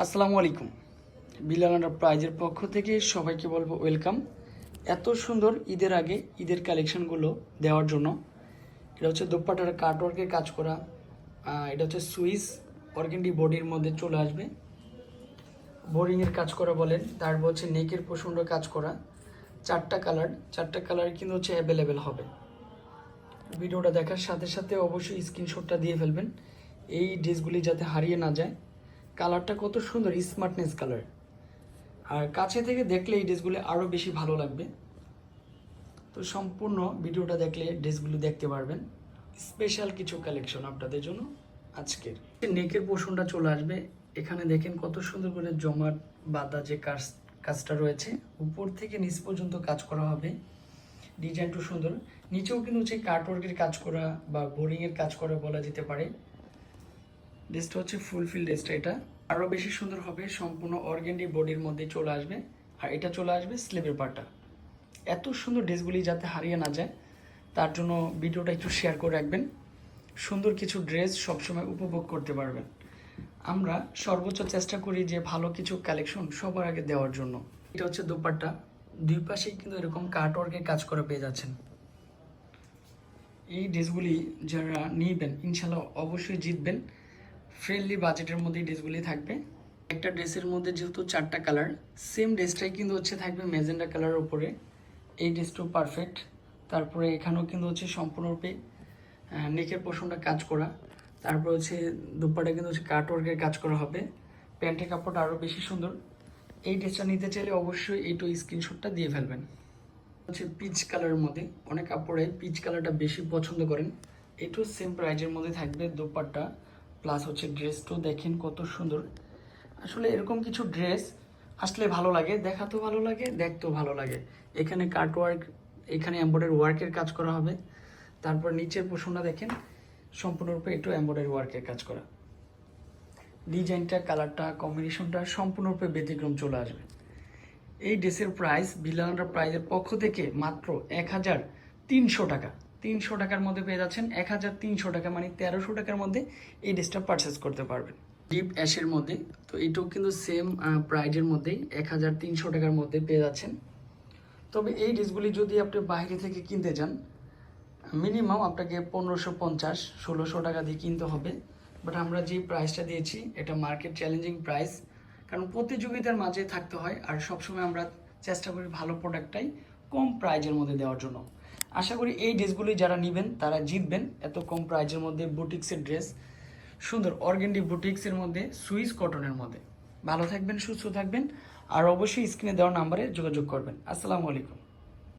আসসালামু আলাইকুম। বিলাল প্রাইজের পক্ষ থেকে সবাইকে বলব ওয়েলকাম। এত সুন্দর ঈদের আগে ঈদের কালেকশনগুলো দেওয়ার জন্য। এটা হচ্ছে দোপাটার কাটওয়ার্কের কাজ করা। এটা হচ্ছে সুইস অর্গেন্ডি বডির মধ্যে চলে আসবে। বোরিংয়ের কাজ করা বলেন, তারপর হচ্ছে নেকের প্রচণ্ড কাজ করা। চারটা কালার চারটা কালার কিন্তু হচ্ছে অ্যাভেলেবেল হবে। ভিডিওটা দেখার সাথে সাথে অবশ্যই স্ক্রিনশটটা দিয়ে ফেলবেন। এই ড্রেসগুলি যাতে হারিয়ে না যায়। কালারটা কত সুন্দর স্মার্টনেস কালার আর কাছে থেকে দেখলে এই ড্রেসগুলো আরও বেশি ভালো লাগবে। তো সম্পূর্ণ ভিডিওটা দেখলে ড্রেসগুলো দেখতে পারবেন। স্পেশাল কিছু কালেকশন আপনাদের জন্য আজকের। নেকের পোষণটা চলে আসবে। এখানে দেখেন কত সুন্দর করে জমাট বাঁধা যে কাজ, কাজটা রয়েছে। উপর থেকে নিচ পর্যন্ত কাজ করা হবে। ডিজাইনটা সুন্দর। নিচেও কিন্তু হচ্ছে কার্টওয়ার্কের কাজ করা বা বোরিংয়ের কাজ করা বলা যেতে পারে। ড্রেসটা হচ্ছে ফুলফিল ড্রেসটা এটা। আরও বেশি সুন্দর হবে, সম্পূর্ণ অর্গেন্ডি বডির মধ্যে চলে আসবে। আর এটা চলে আসবে স্লিভের পার্টটা এত সুন্দর ড্রেসগুলি যাতে হারিয়ে না যায়, তার জন্য ভিডিওটা একটু শেয়ার করে রাখবেন। সুন্দর কিছু ড্রেস সবসময় উপভোগ করতে পারবেন। আমরা সর্বোচ্চ চেষ্টা করি যে ভালো কিছু কালেকশন সবার আগে দেওয়ার জন্য। এটা হচ্ছে দোপাট্টা। দুই পাশেই কিন্তু এরকম কার্টওয়ার্কের কাজ করে পেয়ে যাচ্ছেন। এই ড্রেসগুলি যারা নিবেন, ইনশাল্লাহ অবশ্যই জিতবেন। ফ্রেন্ডলি বাজেটের মধ্যে ড্রেসগুলি থাকবে। একটা ড্রেসের মধ্যে যেহেতু চারটা কালার সেম ড্রেসটাই কিন্তু হচ্ছে থাকবে মেজেন্ডা কালারের ওপরে এই ড্রেসটাও পারফেক্ট তারপরে এখানেও কিন্তু হচ্ছে সম্পূর্ণরূপে নেকের পোষণটা কাজ করা। তারপর হচ্ছে দুপাটা কিন্তু হচ্ছে কাটওয়ার্কের কাজ করা হবে। প্যান্টের কাপড়টা আরও বেশি সুন্দর। এই ড্রেসটা নিতে চাইলে অবশ্যই এইটু স্ক্রিনশটটা দিয়ে ফেলবেন। হচ্ছে পিচ কালারের মধ্যে, অনেক কাপড়ে পিচ কালারটা বেশি পছন্দ করেন। একটু সেম প্রাইজের মধ্যে থাকবে দোপাট্টা প্লাস হচ্ছে ড্রেসটাও দেখেন কত সুন্দর। আসলে এরকম কিছু ড্রেস আসলে ভালো লাগে, দেখাতেও ভালো লাগে, দেখতেও ভালো লাগে। এখানে কাট ওয়ার্ক এখানে এম্বয়ডারি ওয়ার্কের কাজ করা হবে। তারপর নিচের পোষণটা দেখেন, সম্পূর্ণরূপে একটু এম্বয়ডারি ওয়ার্কের কাজ করা। ডিজাইনটা কালারটা কম্বিনেশনটা সম্পূর্ণরূপে ব্যতিক্রম চলে আসবে। এই ড্রেসের প্রাইস বিলানার প্রাইজের পক্ষ থেকে মাত্র এক হাজার তিনশো টাকা। তিনশো টাকার মধ্যে পেয়ে যাচ্ছেন, এক হাজার তিনশো টাকা মানে তেরোশো টাকার মধ্যে এই ড্রেসটা পারচেস করতে পারবেন। ডিপ অ্যাশের মধ্যে, তো এটাও কিন্তু সেম প্রাইজের মধ্যেই এক হাজার তিনশো টাকার মধ্যে পেয়ে যাচ্ছেন। তবে এই ড্রেসগুলি যদি আপনি বাইরে থেকে কিনতে যান মিনিমাম আপনাকে পনেরোশো পঞ্চাশ, ষোলোশো টাকা দিয়ে কিনতে হবে। বাট আমরা যে প্রাইসটা দিয়েছি, এটা মার্কেট চ্যালেঞ্জিং প্রাইস কারণ প্রতিযোগিতার মাঝে থাকতে হয়, আর সবসময় আমরা চেষ্টা করি ভালো প্রোডাক্টটাই কম প্রাইজের মধ্যে দেওয়ার জন্য। আশা করি এই ড্রেসগুলি যারা নেবেন, তারা জিতবেন। এত কম প্রাইজের মধ্যে বুটিক্সের ড্রেস। সুন্দর অর্গেন্ডি বুটিক্সের মধ্যে, সুইস কটনের মধ্যে। ভালো থাকবেন, সুস্থ থাকবেন। আর অবশ্যই স্ক্রিনে দেওয়া নাম্বারে যোগাযোগ করবেন। আসসালামু আলাইকুম।